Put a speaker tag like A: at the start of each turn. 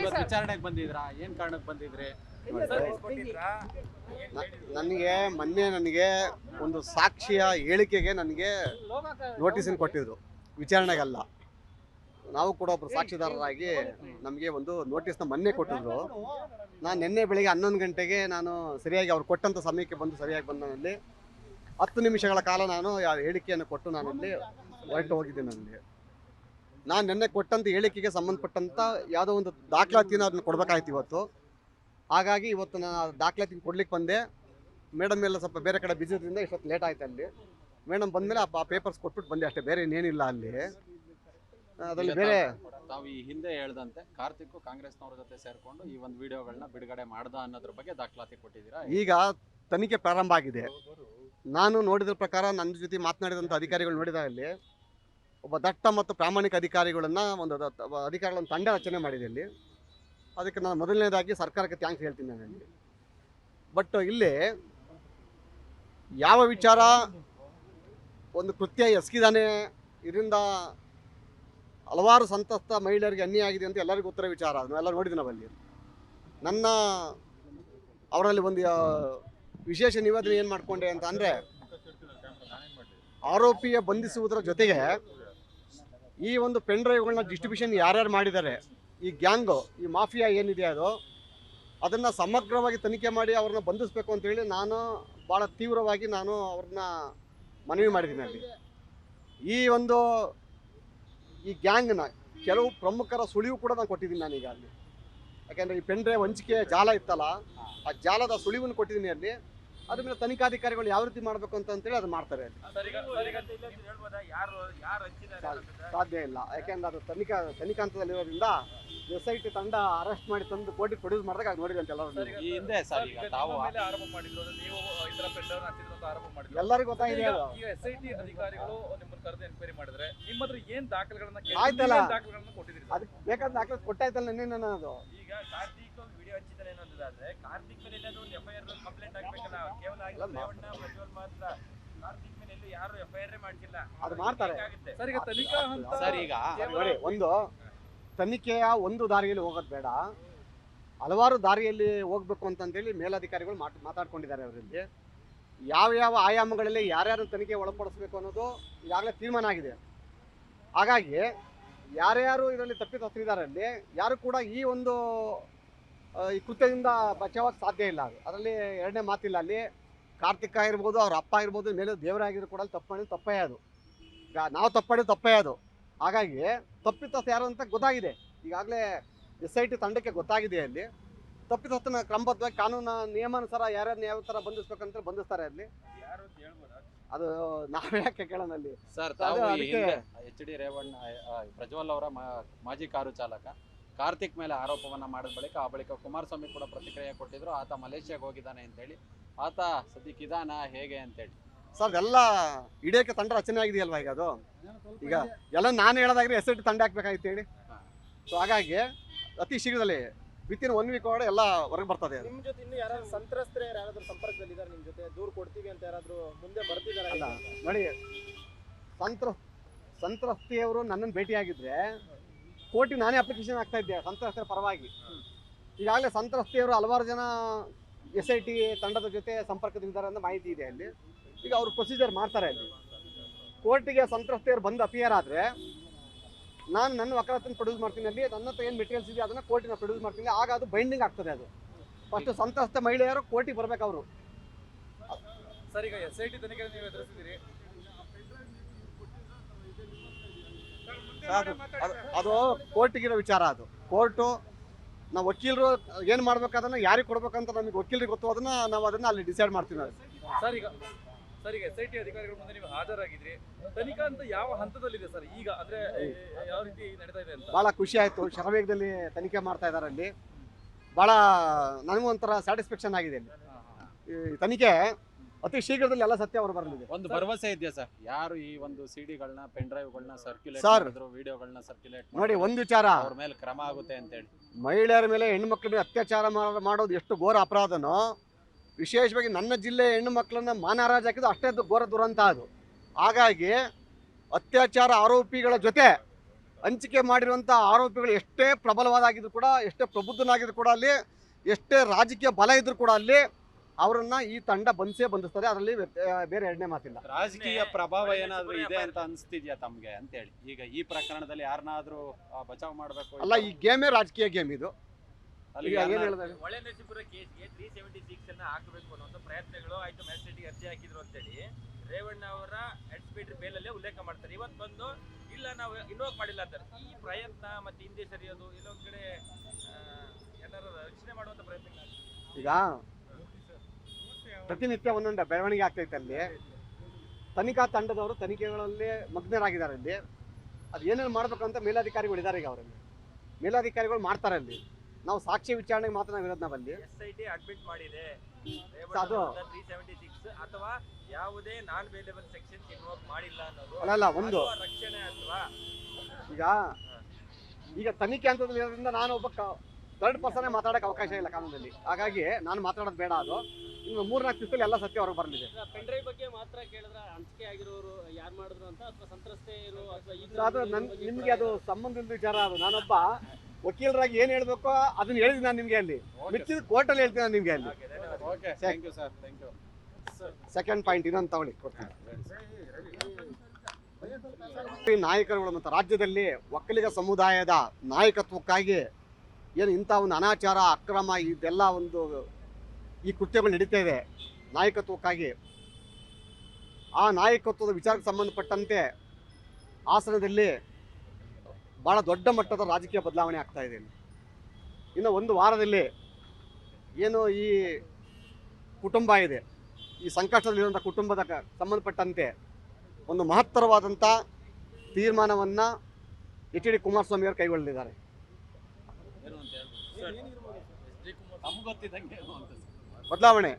A: ಇವತ್ತು ವಿಚಾರಣೆಗೆ ಬಂದಿದ್ರಾ? ಏನ್ ಕಾರಣಕ್ಕೆ ಬಂದಿದ್ರಿ?
B: ನನಗೆ ಮೊನ್ನೆ ನನಗೆ ಒಂದು ಸಾಕ್ಷಿಯ ಹೇಳಿಕೆಗೆ ನನಗೆ ನೋಟಿಸನ್ನು ಕೊಟ್ಟಿದ್ರು. ವಿಚಾರಣೆಗಲ್ಲ. ನಾವು ಕೂಡ ಒಬ್ಬರು ಸಾಕ್ಷಿದಾರರಾಗಿ ನಮಗೆ ಒಂದು ನೋಟಿಸ್ನ ಮೊನ್ನೆ ಕೊಟ್ಟಿದ್ರು. ನಾನು ನಿನ್ನೆ ಬೆಳಿಗ್ಗೆ ಹನ್ನೊಂದು ಗಂಟೆಗೆ ನಾನು ಸರಿಯಾಗಿ ಅವ್ರು ಕೊಟ್ಟಂಥ ಸಮಯಕ್ಕೆ ಬಂದು ಸರಿಯಾಗಿ ಬಂದಲ್ಲಿ ಹತ್ತು ನಿಮಿಷಗಳ ಕಾಲ ನಾನು ಆ ಹೇಳಿಕೆಯನ್ನು ಕೊಟ್ಟು ನಾನಲ್ಲಿ ಹೊರಟು ಹೋಗಿದ್ದೆ ನನಗೆ. ನಾನು ನಿನ್ನೆ ಕೊಟ್ಟಂಥ ಹೇಳಿಕೆಗೆ ಸಂಬಂಧಪಟ್ಟಂಥ ಯಾವುದೋ ಒಂದು ದಾಖಲಾತಿನ ಅದನ್ನು ಕೊಡಬೇಕಾಯ್ತು ಇವತ್ತು. ಹಾಗಾಗಿ ಇವತ್ತು ನಾನು ಆ ದಾಖಲಾತಿ ಕೊಡ್ಲಿಕ್ಕೆ ಬಂದೆ. ಮೇಡಮ್ ಎಲ್ಲ ಸ್ವಲ್ಪ ಬೇರೆ ಕಡೆ ಬಿಸಿ ಇಷ್ಟೊತ್ತು ಲೇಟ್ ಆಯ್ತು ಅಲ್ಲಿ. ಮೇಡಮ್ ಬಂದಮೇಲೆ ಆ ಪೇಪರ್ಸ್ ಕೊಟ್ಬಿಟ್ಟು ಬಂದೆ ಅಷ್ಟೇ ಬೇರೆ ಇನ್ನೇನಿಲ್ಲ ಅಲ್ಲಿ. ಅದರಲ್ಲಿ ಬೇರೆ
A: ತಾವು- ಈ ಹಿಂದೆ ಹೇಳ್ದಂತೆ ಕಾರ್ತಿಕ್ ಕಾಂಗ್ರೆಸ್ನವ್ರ ಜೊತೆ ಸೇರಿಕೊಂಡು ಈ ಒಂದು ವಿಡಿಯೋಗಳನ್ನ ಬಿಡುಗಡೆ ಮಾಡ್ದ ಅನ್ನೋದ್ರ ಬಗ್ಗೆ ದಾಖಲಾತಿ ಕೊಟ್ಟಿದ್ದೀರಾ?
B: ಈಗ ತನಿಖೆ ಪ್ರಾರಂಭ ಆಗಿದೆ. ನಾನು ನೋಡಿದ ಪ್ರಕಾರ ನನ್ನ ಜೊತೆ ಮಾತನಾಡಿದಂಥ ಅಧಿಕಾರಿಗಳು ನೋಡಿದಲ್ಲಿ ಒಬ್ಬ ದಟ್ಟ ಮತ್ತು ಪ್ರಾಮಾಣಿಕ ಅಧಿಕಾರಿಗಳನ್ನ ಒಂದು ಅಧಿಕಾರಿಗಳನ್ನು ತಂಡ ರಚನೆ ಮಾಡಿದೆ ಇಲ್ಲಿ ಅದಕ್ಕೆ ನಾನು ಮೊದಲನೇದಾಗಿ ಸರ್ಕಾರಕ್ಕೆ ಥ್ಯಾಂಕ್ಸ್ ಹೇಳ್ತೀನಿ ನಾನು ಇಲ್ಲಿ ಬಟ್ ಇಲ್ಲಿ ಯಾವ ವಿಚಾರ? ಒಂದು ಕೃತ್ಯ ಎಸಗಿದಾನೆ, ಇದರಿಂದ ಹಲವಾರು ಸಂತಸ್ತ ಮಹಿಳೆಯರಿಗೆ ಅನ್ಯಾಯ ಆಗಿದೆ ಅಂತ ಎಲ್ಲರಿಗೂ ಉತ್ತರ ವಿಚಾರ. ನಾವೆಲ್ಲ ನೋಡಿದ್ವಿ ನಾವಲ್ಲಿ. ನನ್ನ ಅವರಲ್ಲಿ ಒಂದು ವಿಶೇಷ ನಿವೇದನೆ ಏನು ಮಾಡಿಕೊಂಡೆ ಅಂತ ಅಂದರೆ, ಆರೋಪಿಯ ಬಂಧಿಸುವುದರ ಜೊತೆಗೆ ಈ ಒಂದು ಪೆನ್ ಡ್ರೈವ್ಗಳನ್ನ ಡಿಸ್ಟ್ರಿಬ್ಯೂಷನ್ ಯಾರ್ಯಾರು ಮಾಡಿದ್ದಾರೆ, ಈ ಗ್ಯಾಂಗು, ಈ ಮಾಫಿಯಾ ಏನಿದೆ ಅದು, ಅದನ್ನು ಸಮಗ್ರವಾಗಿ ತನಿಖೆ ಮಾಡಿ ಅವ್ರನ್ನ ಬಂಧಿಸಬೇಕು ಅಂತೇಳಿ ನಾನು ಭಾಳ ತೀವ್ರವಾಗಿ ನಾನು ಅವ್ರನ್ನ ಮನವಿ ಮಾಡಿದ್ದೀನಿ ಅಲ್ಲಿ. ಈ ಒಂದು, ಈ ಗ್ಯಾಂಗ್ನ ಕೆಲವು ಪ್ರಮುಖರ ಸುಳಿವು ಕೂಡ ನಾನು ಕೊಟ್ಟಿದ್ದೀನಿ ನಾನೀಗ ಅಲ್ಲಿ. ಯಾಕೆಂದರೆ ಈ ಪೆನ್ ಡ್ರೈವ್ ಹಂಚಿಕೆ ಜಾಲ ಇತ್ತಲ್ಲ, ಆ ಜಾಲದ ಸುಳಿವನ್ನು ಕೊಟ್ಟಿದ್ದೀನಿ ಅಲ್ಲಿ. ಅದ್ರ ಮೇಲೆ ತನಿಖಾಧಿಕಾರಿಗಳು ಯಾವ ರೀತಿ ಮಾಡಬೇಕು ಅಂತ ಅಂತೇಳಿ ಅದು ಮಾಡ್ತಾರೆ ಸಾಧ್ಯ ಇಲ್ಲ. ಯಾಕೆಂದ್ರೆ ಅದು ತನಿಖಾ ತನಿಖಾ ಹಂತದಲ್ಲಿರೋದ್ರಿಂದ ಎಸ್ ಐ ಟಿ ತಂಡ ಅರೆಸ್ಟ್ ಮಾಡಿ ತಂದು ಕೋರ್ಟಿಗೆ ಪ್ರೊಡ್ಯೂಸ್ ಮಾಡಿದಾಗ ಅದು ನೋಡಿದಂತೆ ಎಲ್ಲರೂ.
A: ಈ ಹಿಂದೆ ಸರ್ ಈಗ ತಾವು
B: ಎಲ್ಲರಿಗೂ ಗೊತ್ತಾಗಿದೆ ಅದು.
C: ಈಗ ಎಸ್ ಐ ಟಿ ಅಧಿಕಾರಿಗಳು ನಿಮ್ಮನ್ನ ಕರೆದು ಎನ್ಕ್ವೈರಿ ಮಾಡಿದ್ರೆ ನಿಮ್ಮ ಹತ್ರ ಏನ್ ದಾಖಲೆಗಳನ್ನ ಕೇಳಿ-
B: ಆಯ್ತಲ್ಲ. ಅದಕ್ಕೆ ಬೇಕಾದ ದಾಖಲೆ ಕೊಟ್ಟಾಯ್ತಲ್ಲ ನಿನ್ನೆ ನಾನು ಅದು.
D: ಈಗ ಕಾರ್ತಿಕ್ ವಿಡಿಯೋ ಅನ್ನೋದಾದ್ರೆ ಕಾರ್ತಿಕ್ ಮೇಲೆ ಎಲ್ಲಾದ್ರೂ ಒಂದು ಎಫ್ ಐ ಆರ್ ಕಂಪ್ಲೇಂಟ್ ಆಗ್ಬೇಕಲ್ಲ ಕೇವಲ ರೇವಣ್ಣ ಪ್ರಜ್ವಲ್ ಮಾತ್ರ. ಕಾರ್ತಿಕ್ ಮೇಲೆ ಎಲ್ಲೂ ಯಾರು ಎಫ್ ಐ ಆರ್ ಮಾಡಿಸಿಲ್ಲ.
B: ಅದು ಮಾಡ್ತಾರೆ.
C: ಸರ್ ಈಗ ತನಿಖಾ ಹಂತ
A: ಸರ್ ಈಗ
B: ನೋಡಿ ಒಂದು ತನಿಖೆಯ ಒಂದು ದಾರಿಯಲ್ಲಿ ಹೋಗೋದು ಬೇಡ. ಹಲವಾರು ದಾರಿಯಲ್ಲಿ ಹೋಗ್ಬೇಕು ಅಂತಂದೇಳಿ ಮೇಲಧಿಕಾರಿಗಳು ಮೇಲಾಧಿಕಾರಿಗಳು ಮಾತಾಡ್ಕೊಂಡಿದ್ದಾರೆ ಅವರಲ್ಲಿ. ಯಾವ ಯಾವ ಆಯಾಮಗಳಲ್ಲಿ ಯಾರ್ಯಾರು ತನಿಖೆ ಒಳಪಡಿಸ್ಬೇಕು ಅನ್ನೋದು ಈಗಾಗಲೇ ತೀರ್ಮಾನ ಆಗಿದೆ. ಹಾಗಾಗಿ ಯಾರ್ಯಾರು ಇದರಲ್ಲಿ ತಪ್ಪಿತಸ್ಥರಿದ್ದಾರೆ ಅಲ್ಲಿ ಯಾರು ಕೂಡ ಈ ಒಂದು ಈ ಕೃತ್ಯದಿಂದ ಬಚಾವಕ್ಕೆ ಸಾಧ್ಯ ಇಲ್ಲ. ಅದು ಅದರಲ್ಲಿ ಎರಡನೇ ಮಾತಿಲ್ಲ ಅಲ್ಲಿ. ಕಾರ್ತಿಕ ಇರ್ಬೋದು ಅವ್ರ ಅಪ್ಪ ಇರ್ಬೋದು ಮೇಲೆ ದೇವರಾಗಿದ್ರು ಕೂಡ ತಪ್ಪು ಮಾಡಿದ್ರು ತಪ್ಪೇ ಅದು. ಈಗ ನಾವು ತಪ್ಪು ತಪ್ಪೇ ಅದು. ಹಾಗಾಗಿ ತಪ್ಪಿತಸ್ಥ ಯಾರು ಅಂತ ಗೊತ್ತಾಗಿದೆ. ಈಗಾಗಲೇ ಎಸ್ ಐ ಟಿ ತಂಡಕ್ಕೆ ಗೊತ್ತಾಗಿದೆ ಅಲ್ಲಿ. ತಪ್ಪಿತಸ್ಥನ ಕ್ರಮಬದ್ಧವಾಗಿ ಕಾನೂನು ನಿಯಮಾನುಸಾರ ಯಾರ್ಯಾರನ್ನ ಯಾವ ಥರ ಬಂಧಿಸ್ಬೇಕಂತ ಬಂಧಿಸ್ತಾರೆ ಅಲ್ಲಿ.
D: ಯಾರು ಅಂತ ಹೇಳ್ಬೋದಾ?
B: ಅದು ನಾವೇ ಯಾಕೆ ಕೇಳೋಣ ಅಲ್ಲಿ?
A: Sir H D Revanna Prajwal ಅವರ ಮಾಜಿ ಕಾರು ಚಾಲಕ. ಕಾರ್ತಿಕ್ ಮೇಲೆ ಆರೋಪವನ್ನ ಮಾಡಿದ ಬಳಿಕ ಆ ಬಳಿಕ ಕುಮಾರಸ್ವಾಮಿ ಕೂಡ ಪ್ರತಿಕ್ರಿಯೆ ಕೊಟ್ಟಿದ್ರು. ಆತ ಮಲೇಷ್ಯಾಗೆ ಹೋಗಿದ್ದಾನೆ ಅಂತೇಳಿ. ಆತ ಸದ್ಯಕ್ಕಿದಾನ ಹೇಗೆ ಅಂತೇಳಿ.
B: ಸರ್ ಎಲ್ಲ ಹಿಡಿಯೋಕ್ಕೆ ತಂಡ ರಚನೆ ಆಗಿದೆಯಲ್ವಾ ಈಗ ಅದು? ಈಗ ಎಲ್ಲ ನಾನು ಹೇಳೋದಾಗ್ರೆ ಎಸ್ ಐ ಟಿ ತಂಡ ಹಾಕ್ಬೇಕಾಗಿತ್ತು ಹೇಳಿ. ಸೊ ಹಾಗಾಗಿ ಅತಿ ಶೀಘ್ರದಲ್ಲಿ ವಿತಿನ್ ಒನ್ ವೀಕ್ ಒಳಗಡೆ ಎಲ್ಲ ಹೊರಗೆ ಬರ್ತದೆ ನಿಮ್ಮ
E: ನಿಮ್ ಜೊತೆ ಇನ್ನು ಯಾರಾದ್ರೂ ಸಂತ್ರಸ್ತರ ಯಾರಾದ್ರೂ ಸಂಪರ್ಕದಲ್ಲಿ ಇದ್ದಾರೆ ನಿಮ್ ಜೊತೆ? ದೂರ ಕೊಡ್ತೀವಿ ಅಂತ ಯಾರಾದ್ರೂ ಮುಂದೆ ಬರ್ತಿದ್ದಾರೆ
B: ಅಲ್ಲ ನೋಡಿ ಸಂತ್ರ ಸಂತ್ರಸ್ತೆಯವರು ನನ್ನನ್ನು ಭೇಟಿಯಾಗಿದ್ರೆ ಕೋರ್ಟಿ ನಾನೇ ಅಪ್ಲಿಕೇಶನ್ ಹಾಕ್ತಾ ಇದ್ದೆ, ಸಂತ್ರಸ್ತರ ಪರವಾಗಿ. ಈಗಾಗಲೇ ಸಂತ್ರಸ್ತೆಯವರು ಹಲವಾರು ಜನ ಎಸ್ ಐ ಟಿ ತಂಡದ ಜೊತೆ ಸಂಪರ್ಕದಲ್ಲಿದ್ದಾರೆ ಅಂತ ಮಾಹಿತಿ ಇದೆ ಅಲ್ಲಿ. ಈಗ ಅವರು ಪ್ರೊಸೀಜರ್ ಮಾಡ್ತಾರೆ ಅಲ್ಲಿ. ಕೋರ್ಟಿಗೆ ಸಂತ್ರಸ್ತೆಯವರು ಬಂದು ಅಪಿಯರ್ ಆದರೆ, ನಾನು ನನ್ನ ವಕಾಲತ್ತನ್ನ ಪ್ರೊಡ್ಯೂಸ್ ಮಾಡ್ತೀನಿ ಅಲ್ಲಿ, ನನ್ನ ಹತ್ರ ಏನು ಮೆಟೀರಿಯಲ್ಸ್ ಇದೆ ಅದನ್ನು ಕೋರ್ಟಿನ ಪ್ರೊಡ್ಯೂಸ್ ಮಾಡ್ತೀನಿ, ಆಗ ಅದು ಬೈಂಡಿಂಗ್ ಆಗ್ತದೆ ಅದು. ಫಸ್ಟ್ ಸಂತ್ರಸ್ತ ಮಹಿಳೆಯರು ಕೋರ್ಟಿಗೆ ಬರಬೇಕು ಅವರು.
C: ಸರ್, ಈಗ ಎಸ್ ಐ ಟಿ ತನಿಖೆ ನೀವು ಎದುರಿಸಿದಿರಿ
B: ಅದು ಅದು- ಅದು ಕೋರ್ಟಿಗಿರೋ ವಿಚಾರ ಅದು. ಕೋರ್ಟು ನಾವು ವಕೀಲರು ಏನು ಮಾಡ್ಬೇಕಾದನ್ನ ಯಾರಿಗೆ ಕೊಡ್ಬೇಕಂತ ನಮಗೆ ವಕೀಲರಿಗೆ ಗೊತ್ತು ಅದನ್ನ ನಾವು ಅದನ್ನ ಅಲ್ಲಿ ಡಿಸೈಡ್ ಮಾಡ್ತೀವಿ ನಾವು.
C: ಸರ್ ಈಗ ಸರ್ ಈಗ ಎಸ್ ಐ ಟಿ ಅಧಿಕಾರಿಗಳ ಮುಂದೆ ನೀವು ಹಾಜರಾಗಿದ್ರಿ. ತನಿಖಾ ಅಂತ ಯಾವ ಹಂತದಲ್ಲಿದೆ ಸರ್? ಈಗ ಅಂದರೆ ಯಾವ ರೀತಿ ನಡೀತಾ ಇದೆ ಅಂತ?
B: ಭಾಳ ಖುಷಿ ಆಯಿತು. ಶರವೇಗದಲ್ಲಿ ತನಿಖೆ ಮಾಡ್ತಾ ಇದ್ದಾರೆ ಅಲ್ಲಿ. ಭಾಳ ನನಗೂ ಒಂಥರ ಸ್ಯಾಟಿಸ್ಫ್ಯಾಕ್ಷನ್ ಆಗಿದೆ ಅಲ್ಲಿ. ಈ ತನಿಖೆ ಅತಿ ಶೀಘ್ರದಲ್ಲಿ ಎಲ್ಲ ಸತ್ಯ ಅವರು ಬರಲಿದೆ.
A: ಒಂದು ಭರವಸೆ ಇದೆಯಾ ಸರ್? ಯಾರು ಈ ಒಂದು ಸಿಡಿಗಳನ್ನ ಪೆನ್ ಡ್ರೈವ್ಗಳನ್ನ ಸರ್ಕ್ಯುಲೇಟ್
B: Sir.
A: ಮಾಡಿದ್ರು ವಿಡಿಯೋಗಳನ್ನ ಸರ್ಕ್ಯುಲೇಟ್
B: ನೋಡಿ ಒಂದು ವಿಚಾರ.
A: ಅವ್ರ ಮೇಲೆ ಕ್ರಮ ಆಗುತ್ತೆ ಅಂತ ಹೇಳಿ.
B: ಮಹಿಳೆಯರ ಮೇಲೆ ಹೆಣ್ಣುಮಕ್ಳ ಮೇಲೆ ಅತ್ಯಾಚಾರ ಮಾಡ- ಮಾಡೋದು ಎಷ್ಟು ಘೋರ ಅಪರಾಧನೋ ವಿಶೇಷವಾಗಿ ನನ್ನ ಜಿಲ್ಲೆ ಹೆಣ್ಣು ಮಕ್ಕಳನ್ನ ಮಾನರಾಜ ಹಾಕಿದ್ದು ಅಷ್ಟೇ ದು- ಘೋರ ದುರಂತ ಅದು. ಹಾಗಾಗಿ ಅತ್ಯಾಚಾರ ಆರೋಪಿಗಳ ಜೊತೆ ಹಂಚಿಕೆ ಮಾಡಿರುವಂಥ ಆರೋಪಿಗಳು ಎಷ್ಟೇ ಪ್ರಬಲವಾದಾಗಿದ್ರು ಕೂಡ ಎಷ್ಟೇ ಪ್ರಬುದ್ಧನಾಗಿದ್ರು ಕೂಡ ಅಲ್ಲಿ ಎಷ್ಟೇ ರಾಜಕೀಯ ಬಲ ಇದ್ರು ಕೂಡ ಅಲ್ಲಿ ಅವರನ್ನ ಈ ತಂಡ ಬನ್ಸೆ ಬಂಧಿಸ್ತಾರೆ ಅದರಲ್ಲಿ ಬೇರೆ ಎರಡನೇ ಮಾತಿಲ್ಲ.
A: ರಾಜಕೀಯ ಪ್ರಭಾವ ಏನಾದರೂ ಇದೆ ಅಂತ ಅನಿಸ್ತಿದ್ಯಾ ತಮ್ಗೆ ಅಂತೇಳಿ? ಈಗ ಈ ಪ್ರಕರಣದಲ್ಲಿ ಯಾರನ್ನಾದ್ರೂ ಬಚಾವ್ ಮಾಡಬೇಕು
B: ಅಲ್ಲ ಈ ಗೇಮೇ ರಾಜಕೀಯ ಗೇಮ್ ಇದು.
A: ಅಲ್ಲಿ
B: ಈಗ ಏನ್
A: ಯಾರ್ನ-
B: ಹೇಳಿದಾಗ
D: ಒಳೆ ನರಸೀಪುರ ಕೇಸ್ಗೆ ತ್ರೀ ಸೆವೆಂಟಿ ಸಿಕ್ಸ್ ಅನ್ನ ಹಾಕಬೇಕು ಅನ್ನೋ ಪ್ರಯತ್ನಗಳು ಆಯ್ತು ಮ್ಯಾಜಿಸ್ಟ್ರೇಟ್ಗೆ ಅರ್ಜಿ ಹಾಕಿದ್ರು ಅಂತೇಳಿ. ರೇವಣ್ಣ ಅವರ ಎಕ್ಸ್ಪೀಟರ್ ಬೇಲಲ್ಲೇ ಉಲ್ಲೇಖ ಮಾಡ್ತಾರೆ. ಇವತ್ತು ಬಂದು ಇಲ್ಲ ನಾವು ಇನ್ವೋಕ್ ಮಾಡಿಲ್ಲ ಅಂತಾರೆ. ಈ ಪ್ರಯತ್ನ ಮತ್ತೆ ಹಿಂದೆ ಸರಿಯೋದು ಇಲ್ಲೊಂದ್ ಕಡೆ ಎಲ್ಲರ ರಕ್ಷಣೆ ಮಾಡುವಂತ ಪ್ರಯತ್ನ
B: ಈಗ ಪ್ರತಿನಿತ್ಯ ಒಂದೊಂದು ಬೆಳವಣಿಗೆ ಆಗ್ತೈತೆ ಅಲ್ಲಿ. ತನಿಖಾ ತಂಡದವರು ತನಿಖೆಗಳಲ್ಲಿ ಮಗ್ನರಾಗಿದ್ದಾರೆ ಅಲ್ಲಿ. ಅದು ಏನೇನು ಅಂತ ಮೇಲಾಧಿಕಾರಿಗಳು ಇದ್ದಾರೆ ಈಗ ಅವರಲ್ಲಿ. ಮೇಲಾಧಿಕಾರಿಗಳು ಮಾಡ್ತಾರೆ ಅಲ್ಲಿ. ನಾವು ಸಾಕ್ಷಿ ವಿಚಾರಣೆಗೆ ಮಾತ್ರ ನಾವು ಇರೋದು ನಾವಲ್ಲಿ.
D: ಅಡ್ಮಿಟ್ ಮಾಡಿದೆ.
B: ಅದು-
D: ಅಥವಾ ಯಾವುದೇ ನಾನ್ ವೇಲೇಬಲ್ ಸೆಕ್ಷನ್ ಮಾಡಿಲ್ಲ ಅನ್ನೋದು
B: ಒಂದು.
D: ರಕ್ಷಣೆ
B: ಈಗ ಈಗ ತನಿಖೆ ಅಂತ ನಾನು ಒಬ್ಬ ಥರ್ಡ್ ಪರ್ಸನ್ ಮಾತಾಡೋಕೆ ಅವಕಾಶ ಇಲ್ಲ ಕಾನೂನಲ್ಲಿ. ಹಾಗಾಗಿ ನಾನು ಮಾತಾಡೋದು ಬೇಡ ಅದು. ಇನ್ನು ಮೂರ್ನಾಲ್ಕು ದಿವಸದಲ್ಲಿ ಎಲ್ಲ ಸತ್ಯ ಹೊರಗೆ ಬರಲಿದೆ.
F: ಪೆಂಡ್ರೈವ್ ಬಗ್ಗೆ ಮಾತ್ರ ಕೇಳಿದ್ರೆ ಹಂಚಿಕೆ ಆಗಿರೋರು ಯಾರು ಮಾಡಿದ್ರು ಅಂತ ಅಥವಾ
B: ಸೊ ಅದು ನನ್ ನಿಮಗೆ ಅದು ಸಂಬಂಧದ ವಿಚಾರ ಅದು. ನಾನೊಬ್ಬ ವಕೀಲರಾಗಿ ಏನು ಹೇಳ್ಬೇಕು ಅದನ್ನ ಹೇಳಿದೀನಿ ನಾನು ನಿಮಗೆ ಅಲ್ಲಿ. ಮಿಕ್ಕಿದ ಕೋರ್ಟಲ್ಲಿ ಹೇಳ್ತೀನಿ ನಾನು ನಿಮಗೆ ಅಲ್ಲಿ.
A: Okay thank you sir thank you
B: second point ಇನ್ನೊಂದು ತಗೊಳ್ಳಿ ಕೊಡ್ತೀನಿ. ನಾಯಕರುಗಳು ಮತ್ತು ರಾಜ್ಯದಲ್ಲಿ ಒಕ್ಕಲಿಗ ಸಮುದಾಯದ ನಾಯಕತ್ವಕ್ಕಾಗಿ ಏನು ಇಂಥ ಒಂದು ಅನಾಚಾರ, ಅಕ್ರಮ, ಇದೆಲ್ಲ ಒಂದು ಈ ಕೃತ್ಯಗಳು ನಡೀತಾ ನಾಯಕತ್ವಕ್ಕಾಗಿ ಆ ನಾಯಕತ್ವದ ವಿಚಾರಕ್ಕೆ ಸಂಬಂಧಪಟ್ಟಂತೆ ಹಾಸನದಲ್ಲಿ ಭಾಳ ದೊಡ್ಡ ಮಟ್ಟದ ರಾಜಕೀಯ ಬದಲಾವಣೆ ಆಗ್ತಾ ಇದೆ. ಇನ್ನು ಒಂದು ವಾರದಲ್ಲಿ ಏನು ಈ ಕುಟುಂಬ ಇದೆ, ಈ ಸಂಕಷ್ಟದಲ್ಲಿರುವಂಥ ಕುಟುಂಬದ ಸಂಬಂಧಪಟ್ಟಂತೆ ಒಂದು ಮಹತ್ತರವಾದಂಥ ತೀರ್ಮಾನವನ್ನು ಎಚ್ ಡಿ ಕುಮಾರಸ್ವಾಮಿಯವರು ಕೈಗೊಳ್ಳಲಿದ್ದಾರೆ
A: ಏನು ಅಂತ ಹೇಳ್ಬೋದು ನಮ್ಗೆ ಗೊತ್ತಿದ್ದಂಗೆ ಏನು ಅಂತ
B: ಬದಲಾವಣೆ.